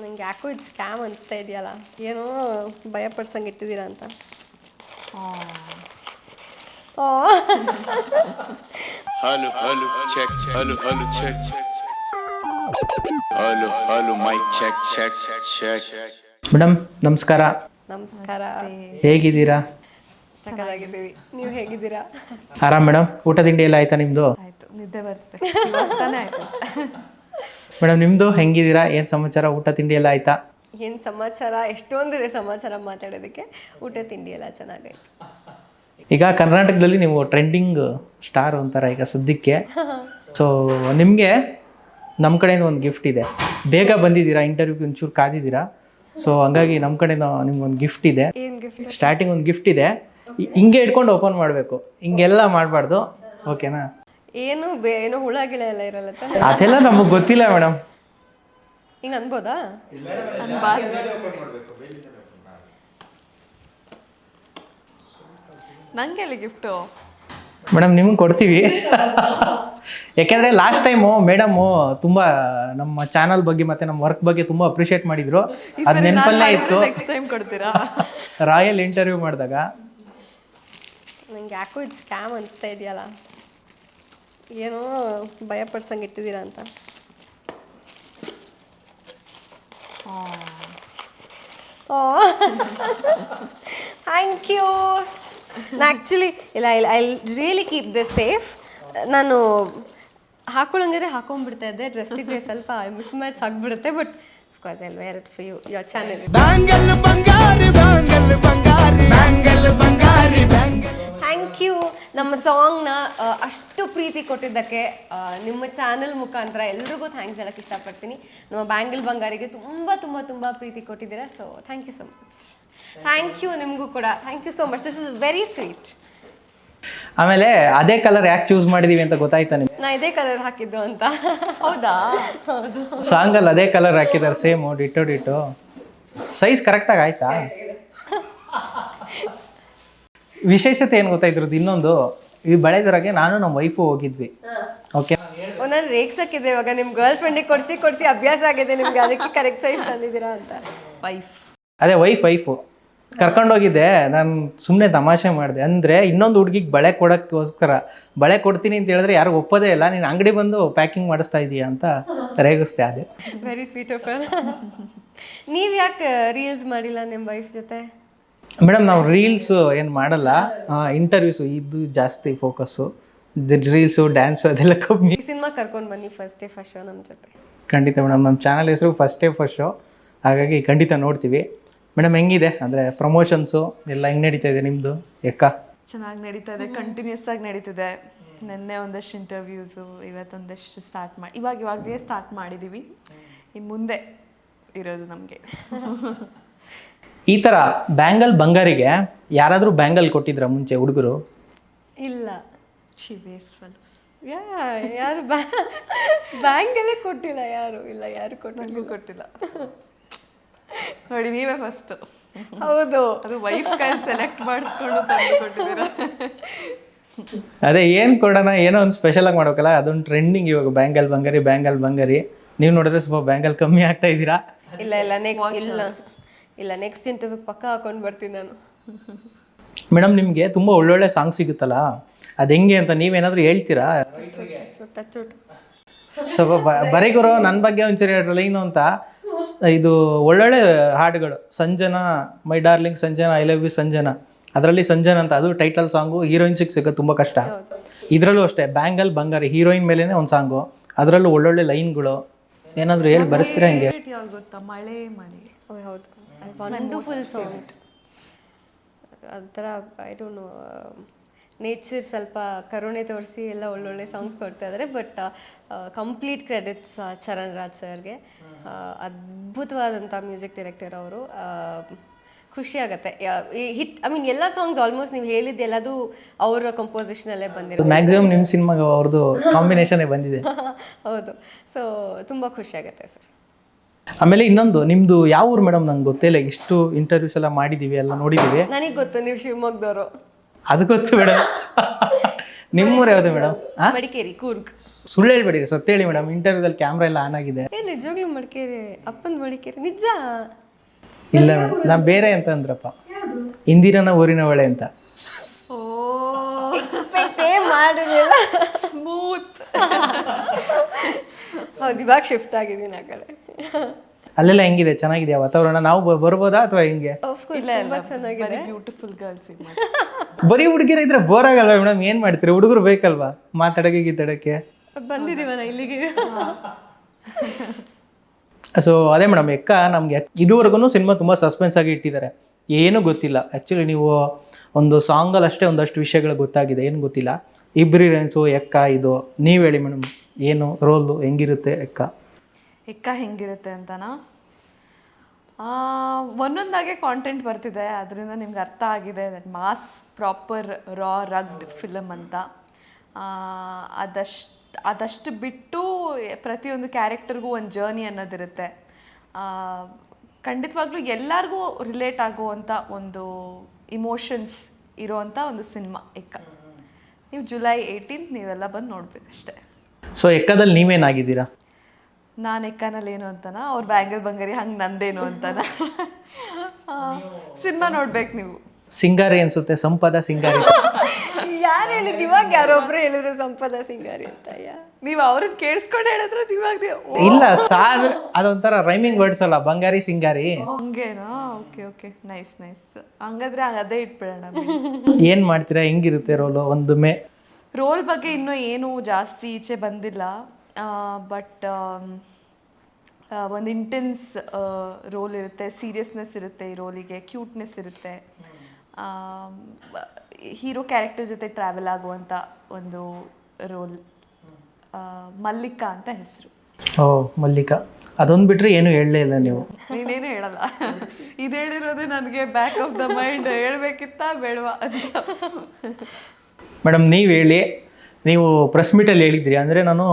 ನಂಗೆ ಯಾಕೋ ಇದು ಸ್ಕ್ಯಾಮ್ ಅನಿಸ್ತಾ ಇದೆಯಲ್ಲ? ಏನೋ ಭಯ ಪಡ್ಸಂಗೆ ಇಟ್ಟಿದ್ದೀರಾ ಅಂತ. ಆ, Hello, check check, hello check check, check. Hello, check check check. Madam ನಮಸ್ಕಾರ. ನಮಸ್ಕಾರ. ಹೇಗಿದ್ದೀರಾ? ಸಕಲಾಗಿದ್ದೀವಿ ನೀವು ಹೇಗಿದ್ದೀರಾ? ಆರಾಮ್ ಮೇಡಮ್. ಊಟ ತಿಂಡಿ ಎಲ್ಲ ಆಯ್ತಾ ನಿಮ್ಮದು ಆಯ್ತು ನಿದ್ದೆ ಬರ್ತದೆ. ಇವಾಗ ತಾನೇ ಆಯ್ತು. ಮೇಡಮ್ ನಿಮ್ಮದು ಹೆಂಗಿದ್ದೀರಾ? ಏನು ಸಮಾಚಾರ? ಊಟ ತಿಂಡಿ ಎಲ್ಲ ಆಯ್ತಾ? ಏನು ಸಮಾಚಾರ? ಎಷ್ಟೊಂದಿದೆ ಸಮಾಚಾರ ಮಾತಾಡೋದಕ್ಕೆ. ಊಟ ತಿಂಡಿ ಎಲ್ಲ ಚೆನ್ನಾಗಾಯ್ತು. ಈಗ ಕರ್ನಾಟಕದಲ್ಲಿ ನೀವು ಟ್ರೆಂಡಿಂಗ್ ಸ್ಟಾರ್ ಅಂತಾರ ಈಗ ಸದ್ಯಕ್ಕೆ. ಸೊ ನಿಮಗೆ ನಮ್ಮ ಕಡೆಯಿಂದ ಒಂದು ಗಿಫ್ಟ್ ಇದೆ. ಬೇಗ ಬಂದಿದ್ದೀರಾ? ಇಂಟರ್ವ್ಯೂಗೆ ಒಂಚೂರು ಕಾದಿದ್ದೀರಾ? ಸೊ ಹಂಗಾಗಿ ನಮ್ಮ ಕಡೆಯಿಂದ ನಿಮ್ಗೆ ಒಂದು ಗಿಫ್ಟ್ ಇದೆ. ಏನು ಗಿಫ್ಟ್ ಸ್ಟಾರ್ಟಿಂಗ್ ಒಂದು ಗಿಫ್ಟ್ ಇದೆ. ಹಿಂಗೆ ಇಟ್ಕೊಂಡು ಓಪನ್ ಮಾಡಬೇಕು. ಹಿಂಗೆಲ್ಲ ಮಾಡಬಾರ್ದು. ಓಕೆನಾ ಏನು ಬೇ ಏನೋ ಹುಳ ಗಿಳ ಎಲ್ಲ ಇರಲ್ಲ ತಾನೆ? ಅದೆಲ್ಲ ನಮಗೆ ಗೊತ್ತಿಲ್ಲ ಮೇಡಮ್. ಹಿಂಗ್ ಅನ್ಬೋದಾ? ನಂಗೆ ಎಲ್ಲಿ ಗಿಫ್ಟು ಮೇಡಮ್ ನಿಮ್ಗೆ ಕೊಡ್ತೀವಿ. ಯಾಕೆಂದ್ರೆ ಲಾಸ್ಟ್ ಟೈಮು ಮೇಡಮು ತುಂಬ ನಮ್ಮ ಚಾನಲ್ ಬಗ್ಗೆ ಮತ್ತೆ ನಮ್ಮ ವರ್ಕ್ ಬಗ್ಗೆ ತುಂಬ ಅಪ್ರಿಷಿಯೇಟ್ ಮಾಡಿದ್ರು. ಅದು ನೆನಪಲ್ಲೇ ಇತ್ತು. ನೆಕ್ಸ್ಟ್ ಟೈಮ್ ಕೊಡ್ತೀರಾ? ರಾಯಲ್ ಇಂಟರ್ವ್ಯೂ ಮಾಡಿದಾಗ. ನಂಗೆ ಯಾಕೋ ಇದು ಸ್ಕ್ಯಾಮ್ ಅನಿಸ್ತಾ ಇದೆಯಲ್ಲ. ಏನೋ ಭಯ ಪಡ್ಸಂಗೆ ಇಟ್ಟಿದ್ದೀರಾ ಅಂತ. ಥ್ಯಾಂಕ್ ಯು ಆ್ಯಕ್ಚುಲಿ ಇಲ್ಲ ಇಲ್ಲ I really keep this safe ನಾನು ಹಾಕೊಳ್ಳಂಗಿದ್ರೆ ಹಾಕೊಂಡ್ಬಿಡ್ತಾ ಇದ್ದೆ. ಡ್ರೆಸ್ಸಿಗೆ ಸ್ವಲ್ಪ ಮಿಸ್ ಮ್ಯಾಚ್ ಆಗಿಬಿಡುತ್ತೆ but of course I wear it for you your channel ಬಂಗಾರಿ ಬಂಗಾರಿ ಬಂಗಾರಿ ಬಂಗಾರಿ ಬ್ಯಾಂಗಲ್ ಥ್ಯಾಂಕ್ ಯು ನಮ್ಮ ಸಾಂಗ್ನ ಅಷ್ಟು ಪ್ರೀತಿ ಕೊಟ್ಟಿದ್ದಕ್ಕೆ ನಿಮ್ಮ ಚಾನಲ್ ಮುಖಾಂತರ ಎಲ್ರಿಗೂ ಥ್ಯಾಂಕ್ಸ್ ಹೇಳಕ್ಕೆ ಇಷ್ಟಪಡ್ತೀನಿ. ನಮ್ಮ ಬ್ಯಾಂಗಲ್ ಬಂಗಾರಿಗೆ ತುಂಬ ತುಂಬ ತುಂಬ ಪ್ರೀತಿ ಕೊಟ್ಟಿದ್ದೀರಾ. So thank you so much thank you ನಿಮಗೂ ಕೂಡ. Thank you so much this is very sweet ಆಮೇಲೆ ಅದೇ ಕಲರ್ ಯಾಕೆ ಚೂಸ್ ಮಾಡಿದೀವಿ ಅಂತ ಗೊತ್ತಾಯ್ತಾ ನಿಮ್ಗೆ? ನಾ ಇದೇ ಕಲರ್ ಹಾಕಿದ್ದು ಅಂತ. ಹೌದಾ? ಹೌದು ಸಾಂಗಲ್ಲಿ ಅದೇ ಕಲರ್ ಹಾಕಿದ್ದಾರೆ ಸೇಮು ಡಿಟೋ ಡಿಟೋ ಸೈಜ್ ಕರೆಕ್ಟಾಗಿ ಆಯ್ತಾ? ವಿಶೇಷತೆ ಏನು ಗೊತ್ತಾಯ್ತಿರೋದು ಇನ್ನೊಂದು ಈ ಬಳೆದರಾಗೆ ನಾನು ನಮ್ಮ ವೈಫು ಹೋಗಿದ್ವಿ. ಓಕೆ ಒಂದೊಂದು ರೇಗ್ಸಕ್ಕಿದೆ ಇವಾಗ ನಿಮ್ಮ ಗರ್ಲ್ ಫ್ರೆಂಡಿಗೆ ಕೊಡಿಸಿ ಕೊಡಿಸಿ ಅಭ್ಯಾಸ ಆಗಿದೆ ನಿಮ್ಗೆ ಅದಕ್ಕೆ ಕರೆಕ್ಟ್ ಸೈಜ್ ತಂದಿದ್ದೀರಾ ಅಂತ. ವೈಫ್ ಅದೇ ವೈಫ್ ವೈಫು ಕರ್ಕೊಂಡೋಗಿದ್ದೆ ನಾನು ಸುಮ್ಮನೆ ತಮಾಷೆ ಮಾಡಿದೆ. ಅಂದರೆ ಇನ್ನೊಂದು ಹುಡುಗಿಗೆ ಬಳೆ ಕೊಡೋಕ್ಕೋಸ್ಕರ ಬಳೆ ಕೊಡ್ತೀನಿ ಅಂತ ಹೇಳಿದ್ರೆ ಯಾರು ಒಪ್ಪೋದೇ ಇಲ್ಲ. ನೀನು ಅಂಗಡಿ ಬಂದು ಪ್ಯಾಕಿಂಗ್ ಮಾಡಿಸ್ತಾ ಇದೀಯ ಅಂತ ರೇಗಿಸ್ತೆ ಅದೇ ವೆರಿ ಸ್ವೀಟ್ ಆಫ್ ನೀವು ಯಾಕೆ ರೀಲ್ಸ್ ಮಾಡಿಲ್ಲ ನಿಮ್ಮ ವೈಫ್ ಜೊತೆ? ಮೇಡಮ್ ನಾವು ರೀಲ್ಸು ಏನು ಮಾಡಲ್ಲ. ಇಂಟರ್ವ್ಯೂಸು ಇದು ಜಾಸ್ತಿ ಫೋಕಸ್ಸು ರೀಲ್ಸು ಡ್ಯಾನ್ಸು ಅದೆಲ್ಲ ಕಮ್ಮಿ. ಈ ಸಿನಿಮಾ ಕರ್ಕೊಂಡು ಬನ್ನಿ ಫಸ್ಟ್ ಡೇ ಫಸ್ಟ್ ಶೋ ನಮ್ಮ ಜೊತೆ. ಖಂಡಿತ ಮೇಡಮ್ ನಮ್ಮ ಚಾನಲ್ ಹೆಸರು ಫಸ್ಟ್ ಡೇ ಫಸ್ಟ್ ಶೋ ಹಾಗಾಗಿ ಖಂಡಿತ ನೋಡ್ತೀವಿ. ಮೇಡಮ್ ಹೆಂಗಿದೆ? ಅಂದರೆ ಪ್ರಮೋಷನ್ಸು ಎಲ್ಲ ಹೆಂಗೆ ನಡೀತಾ ಇದೆ ನಿಮ್ಮದು ಎಕ್ಕ? ಚೆನ್ನಾಗಿ ನಡೀತಾ ಇದೆ ಕಂಟಿನ್ಯೂಸ್ ಆಗಿ ನಡೀತಿದೆ. ನೆನ್ನೆ ಒಂದಷ್ಟು ಇಂಟರ್ವ್ಯೂಸು ಇವತ್ತೊಂದಷ್ಟು ಸ್ಟಾರ್ಟ್ ಮಾಡಿ ಇವಾಗ ಇವಾಗಲೇ ಸ್ಟಾರ್ಟ್ ಮಾಡಿದ್ದೀವಿ ಇನ್ನು ಮುಂದೆ ಇರೋದು ನಮಗೆ. ಈ ಥರ ಬ್ಯಾಂಗಲ್ ಬಂಗಾರಿಗೆ ಯಾರಾದರೂ ಬ್ಯಾಂಗಲ್ ಕೊಟ್ಟಿದ್ರ ಮುಂಚೆ ಹುಡುಗರು? ಇಲ್ಲ. ಶಿ ವೇಸ್ಟ್ಫಲ್ ಯಾ ಯಾರು ಬ್ಯಾ ಬ್ಯಾಂಕಲ್ಲೇ ಕೊಟ್ಟಿಲ್ಲ ಯಾರು? ಇಲ್ಲ ಯಾರು ಕೊಟ್ಟಿಲ್ಲ. ಕೊಟ್ಟಿಲ್ಲ. ನೋಡಿ ನೀವೇ ಫಸ್ಟು ಹೌದು. ಅದು ವೈಫ್ ಕೈ ಸೆಲೆಕ್ಟ್ ಮಾಡಿಸ್ಕೊಂಡು ತಂದು ಕೊಟ್ಟಿದ್ದೀರಾ? ಅದೇ ಏನು ಕೊಡೋಣ? ಏನೋ ಒಂದು ಸ್ಪೆಷಲಾಗಿ ಮಾಡ್ಬೇಕಲ್ಲ? ಅದೊಂದು ಟ್ರೆಂಡಿಂಗ್ ಇವಾಗ ಬ್ಯಾಂಗಲ್ ಬಂಗಾರಿ ಬ್ಯಾಂಗಲ್ ಬಂಗಾರಿ. ನೀವು ನೋಡಿದ್ರೆ ಸ್ವಲ್ಪ ಬ್ಯಾಂಗಲ್ ಕಮ್ಮಿ ಆಗ್ತಾ ಇದ್ದೀರಾ? ಇಲ್ಲ ಇಲ್ಲ ನೆಕ್ಸ್ಟ್ ಇಲ್ಲ. ಇಲ್ಲ ನೆಕ್ಸ್ಟ್ ಇಂಟರ್ವ್ಯೂ ಪಕ್ಕ ಹಾಕೊಂಡು ಬರ್ತೀನಿ ನಾನು. ಮೇಡಮ್ ನಿಮಗೆ ತುಂಬ ಒಳ್ಳೊಳ್ಳೆ ಸಾಂಗ್ ಸಿಗುತ್ತಲ್ಲ? ಅದು ಹೆಂಗೆ ಅಂತ ನೀವೇನಾದರೂ ಹೇಳ್ತೀರಾ? ಚುಟ್ಟ ಚುಟ್ ಸ್ವಲ್ಪ ಬರೀಗುರು ನನ್ನ ಬಗ್ಗೆ ಒಂಚೂರು ಹೇಳ್ರಲ್ಲ ಏನು ಅಂತ. ಇದು ಒಳ್ಳೊಳ್ಳೆ ಹಾಡುಗಳು. Sanjana my darling Sanjana I love you Sanjana. ಅದರಲ್ಲಿ ಸಂಜನಾ ಅಂತ ಅದು ಟೈಟಲ್ ಸಾಂಗು ಹೀರೋಯಿನ್ಸಿಗೆ ಸಿಗೋದು ತುಂಬ ಕಷ್ಟ. ಇದರಲ್ಲೂ ಅಷ್ಟೇ ಬ್ಯಾಂಗಲ್ ಬಂಗಾರಿ ಹೀರೋಯಿನ್ ಮೇಲೇ ಒಂದು ಸಾಂಗು ಅದರಲ್ಲೂ ಒಳ್ಳೊಳ್ಳೆ ಲೈನ್ಗಳು ಏನಾದರೂ ಹೇಳಿ ಬರೆಸ್ತೀರಾ ಹಿಂಗೆ? ಯಾವ್ದು ಗೊತ್ತಾ ಮಳೆ ಮಳೆ. ಓ ಹೌದು. ವಂಡರ್ಫುಲ್ ಸಾಂಗ್ಸ್ ಅದರ ಐ ಡೋಂಟ್ ನೋ ನೇಚರ್ ಸ್ವಲ್ಪ ಕರುಣೆ ತೋರಿಸಿ ಎಲ್ಲ ಒಳ್ಳೊಳ್ಳೆ ಸಾಂಗ್ಸ್ ಕೊಡ್ತಾ ಇದ್ದಾರೆ but complete credits Charan Raj ಸರ್ಗೆ ಅದ್ಭುತವಾದಂಥ ಮ್ಯೂಸಿಕ್ ಡೈರೆಕ್ಟರ್ ಅವರು. ಖುಷಿ ಆಗುತ್ತೆ. ಹಿಟ್ ಐ ಮೀನ್ ಎಲ್ಲ ಸಾಂಗ್ಸ್ ಆಲ್ಮೋಸ್ಟ್ ನೀವು ಹೇಳಿದ್ದು ಎಲ್ಲದು ಅವರ ಕಂಪೋಸಿಷನಲ್ಲೇ ಬಂದಿರೋ ಮ್ಯಾಕ್ಸಿಮಮ್ ನಿಮ್ಮ ಸಿನಿಮಾಗೆ ಅವ್ರದ್ದು ಕಾಂಬಿನೇಷನೇ ಬಂದಿದೆ. ಹೌದು. ಸೊ ತುಂಬ ಖುಷಿ ಆಗುತ್ತೆ ಸರ್. ಆಮೇಲೆ ಇನ್ನೊಂದು ನಿಮ್ದು ಯಾವ ಊರು ಮೇಡಮ್ ನಂಗೆ ಗೊತ್ತಿಲ್ಲ ಇಷ್ಟು ಇಂಟರ್ವ್ಯೂಸ್ ಎಲ್ಲ ಮಾಡಿದೀವಿ ಎಲ್ಲ ನೋಡಿದೀವಿ. ನನಗೆ ಗೊತ್ತು ನೀವು ಶಿವಮೊಗ್ಗದವರು. ಅದು ಗೊತ್ತು ಮೇಡಮ್ ನಿಮ್ಮೂರು ಯಾವುದು ಮೇಡಮ್ ಮಡಿಕೇರಿ ಕೂರ್ಗ್. ಸುಳ್ಳು ಹೇಳ್ಬೇಡಿ ಸತ್ಯ ಹೇಳಿ ಮೇಡಮ್ ಇಂಟರ್ವ್ಯೂದಲ್ಲಿ ಕ್ಯಾಮ್ರಾ ಎಲ್ಲ ಆನ್ ಆಗಿದೆ. ಏ ನಿಜವಾಗ್ಲೂ ಮಡಿಕೇರಿ ಅಪ್ಪನ ಮಡಿಕೇರಿ ನಿಜ? ಇಲ್ಲ ಮೇಡಮ್ ನಾ ಬೇರೆ ಅಂತ ಅಂದ್ರಪ್ಪ. ಇಂದಿರನ ಊರಿನ ಒಳೆ ಅಂತ. ಎಕ್ಸ್ಪೆಕ್ಟೇ ಮಾಡಿರಲಿಲ್ಲ. ಸ್ಮೂತ್. ಹೌದು ಇವಾಗ ಶಿಫ್ಟ್ ಆಗಿದ್ದೀನಿ ಆ ಕಡೆ. ಅಲ್ಲೆಲ್ಲ ಹೆಂಗಿದೆ? ಚೆನ್ನಾಗಿದೆ ವಾತಾವರಣ? ನಾವು ಬ- ಬರ್ಬೋದಾ ಅಥವಾ ಹೆಂಗೆ? ಆಫ್ಕೋರ್ಸ್ ತುಂಬ ಚೆನ್ನಾಗಿದೆ. ಬ್ಯೂಟಿಫುಲ್ ಗರ್ಲ್ಸ್ ಬರೀ ಹುಡುಗಿರ ಇದ್ರೆ ಬೋರ್ ಆಗಲ್ವಾ ಮೇಡಮ್? ಏನ್ ಮಾಡ್ತೀರಿ? ಹುಡುಗರು ಬೇಕಲ್ವಾ ಮಾತಾಡಕ್ಕೆ ಗೀತಾಡಕ್ಕೆ ಬಂದಿದ್ದೀವಲ್ಲ ಇಲ್ಲಿಗೆ? ಸೊ ಅದೇ ಮೇಡಮ್ ಎಕ್ಕ ನಮಗೆ ಇದುವರೆಗೂ ಸಿನಿಮಾ ತುಂಬ ಸಸ್ಪೆನ್ಸ್ ಆಗಿ ಇಟ್ಟಿದ್ದಾರೆ. ಏನೂ ಗೊತ್ತಿಲ್ಲ. ಆ್ಯಕ್ಚುಲಿ ನೀವು ಒಂದು ಸಾಂಗಲ್ಲಿ ಅಷ್ಟೇ ಒಂದಷ್ಟು ವಿಷಯಗಳು ಗೊತ್ತಾಗಿದೆ. ಏನು ಗೊತ್ತಿಲ್ಲ. ಇಬ್ರಿ ರೆನ್ಸು ಎಕ್ಕ ಇದು? ನೀವು ಹೇಳಿ ಮೇಡಮ್ ಏನು ರೋಲು ಹೆಂಗಿರುತ್ತೆ ಎಕ್ಕ? ಎಕ್ಕ ಹೆಂಗಿರುತ್ತೆ ಅಂತನಾ? ಒಂದೊಂದಾಗೆ ಕಾಂಟೆಂಟ್ ಬರ್ತಿದೆ. ಅದರಿಂದ ನಿಮ್ಗೆ ಅರ್ಥ ಆಗಿದೆ. That mass proper raw rugged film ಅಂತ. ಅದಷ್ಟು ಅದಷ್ಟು ಬಿಟ್ಟು ಪ್ರತಿಯೊಂದು ಕ್ಯಾರೆಕ್ಟರ್ಗೂ ಒಂದು ಜರ್ನಿ ಅನ್ನೋದಿರುತ್ತೆ. ಆ, ಖಂಡಿತವಾಗ್ಲೂ ಎಲ್ಲರಿಗೂ ರಿಲೇಟ್ ಆಗುವಂಥ ಒಂದು ಇಮೋಷನ್ಸ್ ಇರೋವಂಥ ಒಂದು ಸಿನಿಮಾ ಎಕ್ಕ. ನೀವು ಜುಲೈ ಏಯ್ಟೀನ್ತ್ ನೀವೆಲ್ಲ ಬಂದು ನೋಡ್ಬೇಕಷ್ಟೆ. ಸೊ ಎಕ್ಕದಲ್ಲಿ ನೀವೇನಾಗಿದ್ದೀರಾ? ನಾನು ಎಕ್ಕನಲ್ಲಿ ಏನು ಅಂತಾನ? ಅವ್ರ ಬ್ಯಾಂಗಲ್ ಬಂಗಾರಿ ಹಂಗೆ ನಂದೇನು ಅಂತಾನ? ಸಿನಿಮಾ ನೋಡ್ಬೇಕು ನೀವು. ಸಿಂಗಾರಿ ಅನ್ಸುತ್ತೆ ಸಂಪದ ಸಿಂಗಾರಿ. ಯಾರು ಹೇಳಿದ್ ಇವಾಗ ಯಾರೊಬ್ರು ಹೇಳಿದ್ರು ಸಂಪದ ಸಿಂಗಾರಿ ಅಂತ ಯಾ. ನೀವು ಅವ್ರನ್ನ ಕೇಳಿಸ್ಕೊಂಡು ಹೇಳಿದ್ರೆ ಇವಾಗ ಇಲ್ಲ ಸಾ ಅಂದ್ರೆ ಅದೊಂಥರ ರೈಮಿಂಗ್ ವರ್ಡ್ಸ್ ಅಲ್ಲ ಬಂಗಾರಿ ಸಿಂಗಾರಿ. ಹಂಗೇನಾ? ಓಕೆ ಓಕೆ ನೈಸ್ ನೈಸ್ ಹಂಗಾದ್ರೆ ಅದೇ ಇಟ್ಬಿಡೋಣ ಏನ್ ಮಾಡ್ತೀರಾ? ಹೆಂಗಿರುತ್ತೆ ರೋಲು? ಒಂದು ಮೇ ರೋಲ್ ಬಗ್ಗೆ ಇನ್ನೂ ಏನು ಜಾಸ್ತಿ ಈಚೆ ಬಂದಿಲ್ಲ. ಬಟ್ ಒಂದು ಇಂಟೆನ್ಸ್ ರೋಲ್ ಇರುತ್ತೆ. ಸೀರಿಯಸ್ನೆಸ್ ಇರುತ್ತೆ ಈ ರೋಲಿಗೆ. ಕ್ಯೂಟ್ನೆಸ್ ಇರುತ್ತೆ. ಹೀರೋ ಕ್ಯಾರೆಕ್ಟರ್ ಜೊತೆ ಟ್ರಾವೆಲ್ ಆಗುವಂಥ ಒಂದು ರೋಲ್ ಮಲ್ಲಿಕಾ ಅಂತ ಹೆಸರು. ಓ ಮಲ್ಲಿಕಾ. ಅದೊಂದು ಬಿಟ್ಟರೆ ಏನು ಹೇಳಲೇ ಇಲ್ಲ ನೀವು. ನೀನೇನು ಹೇಳಲ್ಲ. ಇದು ಹೇಳಿರೋದೇ ನನಗೆ ಬ್ಯಾಕ್ ಆಫ್ ದ ಮೈಂಡ್ ಹೇಳಬೇಕಿತ್ತ ಬೇಡವಾ ಮೇಡಮ್ ನೀವು ಹೇಳಿ ನೀವು ಪ್ರೆಸ್ ಮೀಟಲ್ಲಿ ಹೇಳಿದ್ರಿ ಅಂದರೆ ನಾನು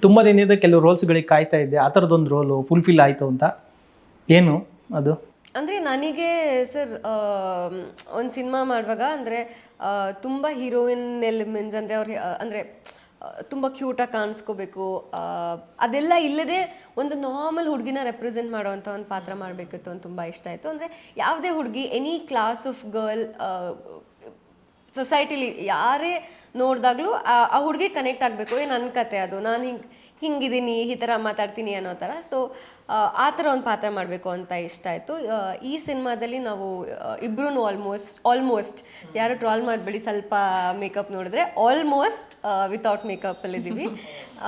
ತುಂಬ ದಿನದಿಂದ ಕೆಲವು ರೋಲ್ಸ್ಗಳಿಗೆ ಕಾಯ್ತಾ ಇದ್ದೆ ಆ ಥರದ್ದೊಂದು ರೋಲು ಫುಲ್ಫಿಲ್ ಆಯಿತು ಅಂತ. ಏನು ಅದು? ಅಂದರೆ ನನಗೆ ಸರ್ ಒಂದು ಸಿನಿಮಾ ಮಾಡುವಾಗ ಅಂದರೆ ತುಂಬ ಹೀರೋಯಿನ್ ಎಲಿಮೆಂಟ್ಸ್ ಅಂದರೆ ಅವ್ರು ಅಂದರೆ ತುಂಬ ಕ್ಯೂಟಾಗಿ ಕಾಣಿಸ್ಕೋಬೇಕು. ಅದೆಲ್ಲ ಇಲ್ಲದೆ ಒಂದು ನಾರ್ಮಲ್ ಹುಡುಗಿನ ರೆಪ್ರೆಸೆಂಟ್ ಮಾಡುವಂಥ ಒಂದು ಪಾತ್ರ ಮಾಡಬೇಕಿತ್ತು ಅಂತ ತುಂಬ ಇಷ್ಟ ಆಯಿತು. ಅಂದರೆ ಯಾವುದೇ ಹುಡುಗಿ ಎನಿ ಕ್ಲಾಸ್ ಆಫ್ ಗರ್ಲ್ ಸೊಸೈಟಿಲಿ ಯಾರೇ ನೋಡಿದಾಗಲೂ ಆ ಹುಡುಗಿ ಕನೆಕ್ಟ್ ಆಗಬೇಕು, ಏ ನನ್ನ ಕತೆ ಅದು. ನಾನು ಹಿಂಗೆ ಹಿಂಗಿದ್ದೀನಿ ಈ ಥರ ಮಾತಾಡ್ತೀನಿ ಅನ್ನೋ ಥರ ಸೊ ಆ ಥರ ಒಂದು ಪಾತ್ರ ಮಾಡಬೇಕು ಅಂತ ಇಷ್ಟ ಆಯಿತು. ಈ ಸಿನಿಮಾದಲ್ಲಿ ನಾವು ಇಬ್ಬರೂ ಆಲ್ಮೋಸ್ಟ್ ಆಲ್ಮೋಸ್ಟ್ ಯಾರು ಟ್ರಾಲ್ ಮಾಡಬೇಡಿ ಸ್ವಲ್ಪ ಮೇಕಪ್ ನೋಡಿದ್ರೆ ಆಲ್ಮೋಸ್ಟ್ ವಿತೌಟ್ ಮೇಕಪ್ಪಲ್ಲಿದ್ದೀವಿ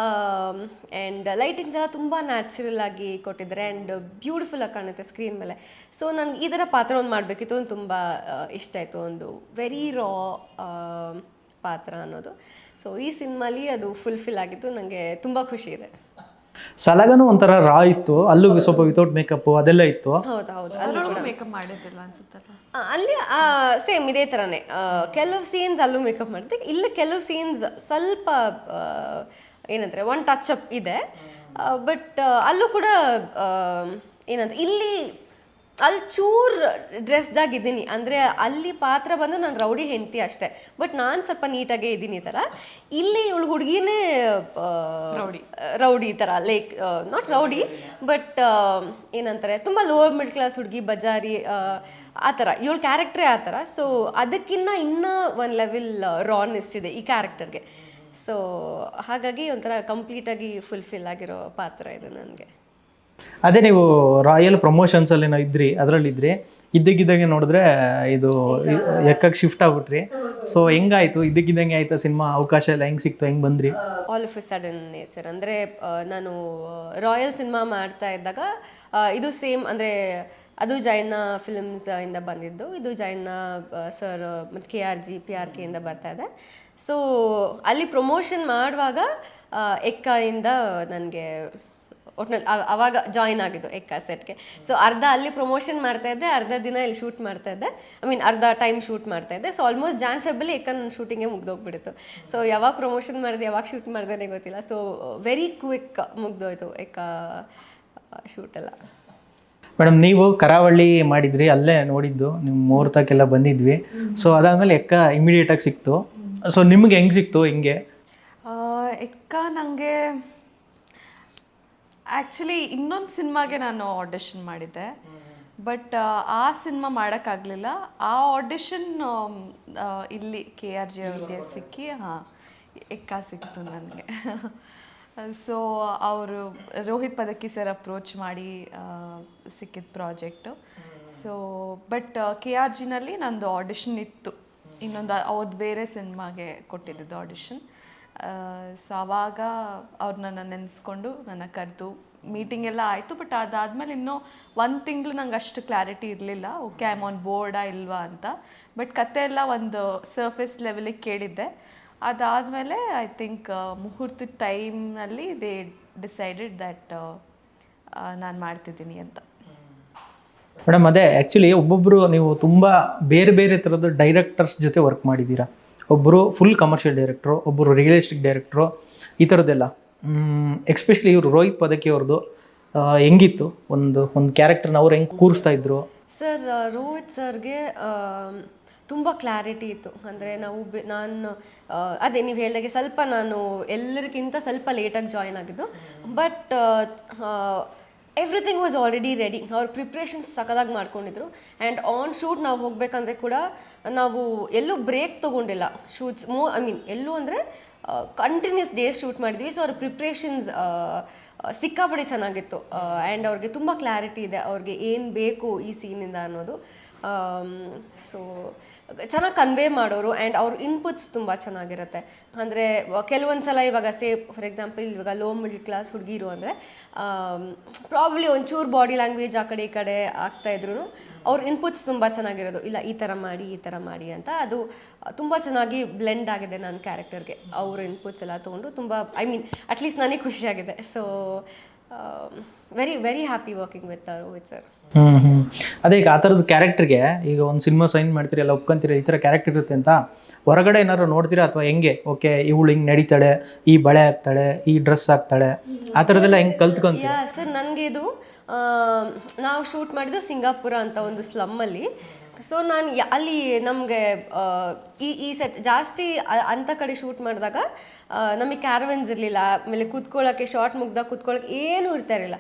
ಆ್ಯಂಡ್ ಲೈಟಿಂಗ್ಸ್ ಎಲ್ಲ ತುಂಬ ನ್ಯಾಚುರಲ್ ಆಗಿ ಕೊಟ್ಟಿದ್ದಾರೆ ಆ್ಯಂಡ್ ಬ್ಯೂಟಿಫುಲ್ ಆಗಿ ಕಾಣುತ್ತೆ ಸ್ಕ್ರೀನ್ ಮೇಲೆ. ಸೊ ನನಗೆ ಈ ಥರ ಪಾತ್ರ ಒಂದು ಮಾಡಬೇಕಿತ್ತು ಒಂದು ತುಂಬ ಇಷ್ಟ ಆಯಿತು. ಒಂದು ವೆರಿ ರಾ ಪಾತ್ರ ಅನ್ನೋದು. ಸೊ ಈ ಸಿನಿಮಾಲಿ ಅದು ಫುಲ್ಫಿಲ್ ಆಗಿತ್ತು ನನಗೆ ತುಂಬ ಖುಷಿ ಇದೆ. ಸಲಗನು ಒಂಥರ ರಾ ಇತ್ತು ಅಲ್ಲೂ ಸ್ವಲ್ಪ ವಿತೌಟ್ ಮೇಕಪ್ ಅದೆಲ್ಲ ಇತ್ತು. ಹೌದು ಹೌದು. ಅದ್ರೊಳಗೂ ಮೇಕಪ್ ಮಾಡಿದ್ದಿಲ್ಲ ಅನ್ಸುತ್ತಲ್ಲ ಆ, ಅಲ್ಲಿ ಸೇಮ್ ಇದೇ ಥರನೇ ಕೆಲವು ಸೀನ್ಸ್ ಅಲ್ಲೂ ಮೇಕಪ್ ಮಾಡಿದೆ ಇಲ್ಲ ಕೆಲವು ಸೀನ್ಸ್ ಸ್ವಲ್ಪ ಏನಂದ್ರೆ ಏನಂತಾರೆ ಒನ್ ಟಚ್ ಅಪ್ ಇದೆ. ಬಟ್ ಅಲ್ಲೂ ಕೂಡ ಆ, ಏನಂತ ಇಲ್ಲಿ ಅಲ್ಲಿ ಚೂರ್ ಡ್ರೆಸ್ದಾಗ ಇದ್ದೀನಿ ಅಂದರೆ ಅಲ್ಲಿ ಪಾತ್ರ ಬಂದು ನಾನು ರೌಡಿ ಹೆಂಡತಿ ಅಷ್ಟೇ. ಬಟ್ ನಾನು ಸ್ವಲ್ಪ ನೀಟಾಗೇ ಇದ್ದೀನಿ ಈ ಥರ ಇಲ್ಲಿ ಇವಳು ಹುಡುಗಿನೇ ರೌಡಿ. ರೌಡಿ ಥರ ಲೈಕ್ ನಾಟ್ ರೌಡಿ ಬಟ್ ಏನಂತಾರೆ ತುಂಬ ಲೋವರ್ ಮಿಡ್ ಕ್ಲಾಸ್ ಹುಡುಗಿ ಬಜಾರಿ ಆ, ಥರ ಇವಳ ಕ್ಯಾರೆಕ್ಟ್ರೇ ಆ ಥರ ಸೊ ಅದಕ್ಕಿನ್ನ ಇನ್ನೂ ಒಂದು ಲೆವೆಲ್ ರಾನೆಸ್ ಇದೆ ಈ ಕ್ಯಾರೆಕ್ಟರ್ಗೆ ಸೊ ಹಾಗಾಗಿ ಒಂಥರ ಕಂಪ್ಲೀಟಾಗಿ ಫುಲ್ಫಿಲ್ ಆಗಿರೋ ಪಾತ್ರ ಇದು ನನಗೆ. ಅದೇ ನೀವು ರಾಯಲ್ ಪ್ರಮೋಷನ್ಸಲ್ಲಿ ಏನೋ ಇದ್ರಿ, ಅದರಲ್ಲಿದ್ರಿ ಇದ್ದಕ್ಕಿದ್ದಂಗೆ ನೋಡಿದ್ರೆ ಇದು ಎಕ್ಕಕ್ಕೆ ಶಿಫ್ಟ್ ಆಗ್ಬಿಟ್ರಿ. ಸೊ ಹೆಂಗಾಯ್ತು? ಇದ್ದಕ್ಕಿದ್ದಂಗೆ ಆಯ್ತು ಸಿನಿಮಾ? ಅವಕಾಶ ಎಲ್ಲ ಹೆಂಗ್ ಸಿಕ್ತು? ಹೆಂಗ್ ಬಂದ್ರಿ? All of a sudden sir, ಅಂದರೆ ನಾನು ರಾಯಲ್ ಸಿನಿಮಾ ಮಾಡ್ತಾ ಇದ್ದಾಗ ಇದು ಸೇಮ್, ಅಂದರೆ, ಅದು ಜೈನ ಫಿಲ್ಮ್ಸ್ ಇಂದ ಬಂದಿದ್ದು. ಇದು ಜೈನ ಸರ್ ಮತ್ತು K R G P R K ಇಂದ ಬರ್ತಾ ಇದೆ. ಸೊ ಅಲ್ಲಿ ಪ್ರಮೋಷನ್ ಮಾಡುವಾಗ ಎಕ್ಕ ಇಂದ ನನಗೆ ಒಟ್ನಲ್ಲಿ ಅವ- ಅವಾಗ ಜಾಯಿನ್ ಆಗಿದ್ದು ಎಕ್ಕ ಸೆಟ್ಗೆ ಸೊ ಅರ್ಧ ಅಲ್ಲಿ ಪ್ರಮೋಷನ್ ಮಾಡ್ತಾ ಇದ್ದೆ ಅರ್ಧ ದಿನ ಇಲ್ಲಿ ಶೂಟ್ ಮಾಡ್ತಾ ಇದ್ದೆ. ಐ ಮೀನ್ ಅರ್ಧ ಟೈಮ್ ಶೂಟ್ ಮಾಡ್ತಾ ಇದ್ದೆ. ಸೊ ಆಲ್ಮೋಸ್ಟ್ ಜಾನ್ ಫೆಬಲ್ಲಿ ಎಕ್ಕ ನನ್ನ ಶೂಟಿಂಗೇ ಮುಗ್ದೋಗ್ಬಿಡ್ತು. ಸೊ ಯಾವಾಗ ಪ್ರಮೋಷನ್ ಮಾಡಿದೆ ಯಾವಾಗ ಶೂಟ್ ಮಾಡಿದೆ ಗೊತ್ತಿಲ್ಲ. ಸೊ ವೆರಿ ಕ್ವಿಕ್ ಮುಗ್ದೋಯ್ತು ಎಕ್ಕ ಶೂಟ್ ಎಲ್ಲ. ಮೇಡಮ್ ನೀವು ಕರಾವಳಿ ಮಾಡಿದ್ರಿ ಅಲ್ಲೇ ನೋಡಿದ್ದು. ನಿಮ್ಮ ಮುಹೂರ್ತಕ್ಕೆಲ್ಲ ಬಂದಿದ್ವಿ. ಸೊ ಅದಾದ್ಮೇಲೆ ಎಕ್ಕ ಇಮಿಡಿಯೇಟ್ ಆಗಿ ಸಿಕ್ತು. ಸೊ ನಿಮ್ಗೆ ಹೆಂಗೆ ಸಿಕ್ತು ಹಿಂಗೆ? ಎಕ್ಕ ನನಗೆ ಆ್ಯಕ್ಚುಲಿ ಇನ್ನೊಂದು ಸಿನಿಮಾಗೆ ನಾನು ಆಡಿಷನ್ ಮಾಡಿದ್ದೆ. ಬಟ್ ಆ ಸಿನಿಮಾ ಮಾಡೋಕ್ಕಾಗಲಿಲ್ಲ. ಆ ಆಡಿಷನ್ ಇಲ್ಲಿ ಕೆ ಆರ್ ಜಿ ಅವ್ರಿಗೆ ಸಿಕ್ಕಿ ಹಾಂ ಎಕ್ಕ ಸಿಕ್ತು ನನಗೆ. ಸೊ ಅವರು ರೋಹಿತ್ ಪದಕಿ ಸರ್ ಅಪ್ರೋಚ್ ಮಾಡಿ ಸಿಕ್ಕಿದ project so but K R ಜಿನಲ್ಲಿ ನಂದು ಆಡಿಷನ್ ಇತ್ತು. ಇನ್ನೊಂದು ಅವ್ರದ್ದು ಬೇರೆ ಸಿನಿಮಾಗೆ ಕೊಟ್ಟಿದ್ದು ಆಡಿಷನ್ ಸೊ ಆವಾಗ ಅವ್ರನ್ನ ನೆನೆಸ್ಕೊಂಡು ನನ್ನ ಕರೆದು ಮೀಟಿಂಗ್ ಎಲ್ಲ ಆಯಿತು ಬಟ್ ಅದಾದಮೇಲೆ ಇನ್ನೂ ಒಂದು ತಿಂಗಳು ನಂಗೆ ಅಷ್ಟು ಕ್ಲಾರಿಟಿ ಇರಲಿಲ್ಲ. ಓಕೆ ಐ ಆಮ್ ಆನ್ ಬೋರ್ಡಾ ಇಲ್ವಾ ಅಂತ. ಬಟ್ ಕತೆ ಎಲ್ಲ ಒಂದು ಸರ್ಫೇಸ್ ಲೆವೆಲಿಗೆ ಕೇಳಿದ್ದೆ. ಅದಾದಮೇಲೆ ಐ ಥಿಂಕ್ ಮುಹೂರ್ತದ ಟೈಮ್ನಲ್ಲಿ ದೇ ಡಿಸೈಡೆಡ್ ದ್ಯಾಟ್ ನಾನು ಮಾಡ್ತಿದ್ದೀನಿ ಅಂತ. ಮೇಡಮ್ ಅದೇ ಆ್ಯಕ್ಚುಲಿ ಒಬ್ಬೊಬ್ಬರು ನೀವು ತುಂಬ ಬೇರೆ ಬೇರೆ ಥರದ ಡೈರೆಕ್ಟರ್ಸ್ ಜೊತೆ ವರ್ಕ್ ಮಾಡಿದ್ದೀರಾ? ಒಬ್ಬರು ಫುಲ್ ಕಮರ್ಷಿಯಲ್ ಡೈರೆಕ್ಟ್ರು ಒಬ್ಬರು ರಿಯಲಿಸ್ಟಿಕ್ ಡೈರೆಕ್ಟ್ರು ಈ ಥರದ್ದೆಲ್ಲ ಎಕ್ಸ್ಪೆಷಲಿ ಇವರು ರೋಹಿತ್ ಪದಕಿ ಅವ್ರದ್ದು ಹೆಂಗಿತ್ತು? ಒಂದು ಒಂದು ಕ್ಯಾರೆಕ್ಟರ್ನ ಅವ್ರು ಹೆಂಗೆ ಕೂರಿಸ್ತಾ ಇದ್ರು? ಸರ್ ರೋಹಿತ್ ಸರ್ಗೆ ತುಂಬ ಕ್ಲಾರಿಟಿ ಇತ್ತು. ಅಂದರೆ ನಾವು ಬೆ- ನಾನು ಅದೇ ನೀವು ಹೇಳಿದಾಗೆ ಸ್ವಲ್ಪ ನಾನು ಎಲ್ಲರಿಗಿಂತ ಸ್ವಲ್ಪ ಲೇಟಾಗಿ ಜಾಯ್ನ್ ಆಗಿದ್ದು. But everything was already ready ಅವ್ರ ಪ್ರಿಪ್ರೇಷನ್ಸ್ ಸಖದಾಗಿ ಮಾಡ್ಕೊಂಡಿದ್ರು. ಆ್ಯಂಡ್ ಆನ್ ಶೂಟ್ ನಾವು ಹೋಗಬೇಕಂದ್ರೆ ಕೂಡ ನಾವು ಎಲ್ಲೂ ಬ್ರೇಕ್ ತೊಗೊಂಡಿಲ್ಲ. ಶೂಟ್ಸ್ ಮೋ ಐ ಮೀನ್ ಎಲ್ಲೂ ಅಂದರೆ ಕಂಟಿನ್ಯೂಸ್ ಡೇಸ್ ಶೂಟ್ ಮಾಡಿದ್ವಿ. ಸೊ ಅವ್ರ ಪ್ರಿಪ್ರೇಷನ್ಸ್ ಸಿಕ್ಕಾಪಡಿ ಚೆನ್ನಾಗಿತ್ತು. ಆ್ಯಂಡ್ ಅವ್ರಿಗೆ ತುಂಬ ಕ್ಲಾರಿಟಿ ಇದೆ. ಅವ್ರಿಗೆ ಏನು ಬೇಕು ಈ ಸೀನಿಂದ ಅನ್ನೋದು. ಸೊ ಚೆನ್ನಾಗಿ ಕನ್ವೇ ಮಾಡೋರು ಆ್ಯಂಡ್ ಅವ್ರ ಇನ್ಪುಟ್ಸ್ ತುಂಬ ಚೆನ್ನಾಗಿರುತ್ತೆ. ಅಂದರೆ ಕೆಲವೊಂದು ಸಲ ಇವಾಗ ಸೇ ಫಾರ್ ಎಕ್ಸಾಂಪಲ್ ಇವಾಗ ಲೋ ಮಿಡ್ಲ್ ಕ್ಲಾಸ್ ಹುಡುಗಿರು ಅಂದರೆ ಪ್ರಾಬ್ಲಿ ಒಂಚೂರು ಬಾಡಿ ಲ್ಯಾಂಗ್ವೇಜ್ ಆ ಕಡೆ ಈ ಕಡೆ ಆಗ್ತಾ ಇದ್ರು ಅವ್ರ ಇನ್ಪುಟ್ಸ್ ತುಂಬ ಚೆನ್ನಾಗಿರೋದು. ಇಲ್ಲ, ಈ ಥರ ಮಾಡಿ, ಈ ಥರ ಮಾಡಿ ಅಂತ ಅದು ತುಂಬ ಚೆನ್ನಾಗಿ ಬ್ಲೆಂಡ್ ಆಗಿದೆ ನನ್ನ ಕ್ಯಾರೆಕ್ಟರ್ಗೆ ಅವ್ರ ಇನ್ಪುಟ್ಸ್ ಎಲ್ಲ ತೊಗೊಂಡು ತುಂಬ ಐ ಮೀನ್ ಅಟ್ಲೀಸ್ಟ್ ನನಗೆ ಖುಷಿಯಾಗಿದೆ so very very happy working with Rohit sir ಅದೇ ಈಗ ಆ ಥರದ ಕ್ಯಾರೆಕ್ಟರ್ಗೆ ಈಗ ಒಂದು ಸಿನಿಮಾ ಸೈನ್ ಮಾಡ್ತೀರಿ ಎಲ್ಲ ಒಪ್ಕೊಂತೀರಿ ಈ ಥರ ಕ್ಯಾರೆಕ್ಟರ್ ಇರುತ್ತೆ ಅಂತ ಹೊರಗಡೆ ಏನಾದ್ರು ನೋಡ್ತೀರಾ ಅಥವಾ ಹೆಂಗೆ? ಓಕೆ ಇವಳು ಹಿಂಗೆ ನಡೀತಾಳೆ ಈ ಬಳೆ ಹಾಕ್ತಾಳೆ ಈ ಡ್ರೆಸ್ ಹಾಕ್ತಾಳೆ ಆ ಥರದ್ದೆಲ್ಲ ಹೆಂಗೆ ಕಲ್ತ್ಕೊಂತೀರಿ? ಯಾ ಸರ್ ನನಗೆ ಇದು ಆ, ನಾವು ಶೂಟ್ ಮಾಡಿದ್ದು ಸಿಂಗಾಪುರ ಅಂತ ಒಂದು ಸ್ಲಮ್ಮಲ್ಲಿ ಸೊ ನಾನು ಅಲ್ಲಿ ನಮಗೆ ಈ ಈ ಸೆಟ್ ಜಾಸ್ತಿ ಅಂಥ ಕಡೆ ಶೂಟ್ ಮಾಡಿದಾಗ ನಮಗೆ ಕ್ಯಾರವೆನ್ಸ್ ಇರಲಿಲ್ಲ, ಆಮೇಲೆ ಕೂತ್ಕೊಳ್ಳೋಕ್ಕೆ ಶಾರ್ಟ್ ಮುಗ್ದಾಗ ಕೂತ್ಕೊಳ್ಳೋಕೆ ಏನೂ ಇರ್ತಾ ಇರಲಿಲ್ಲ.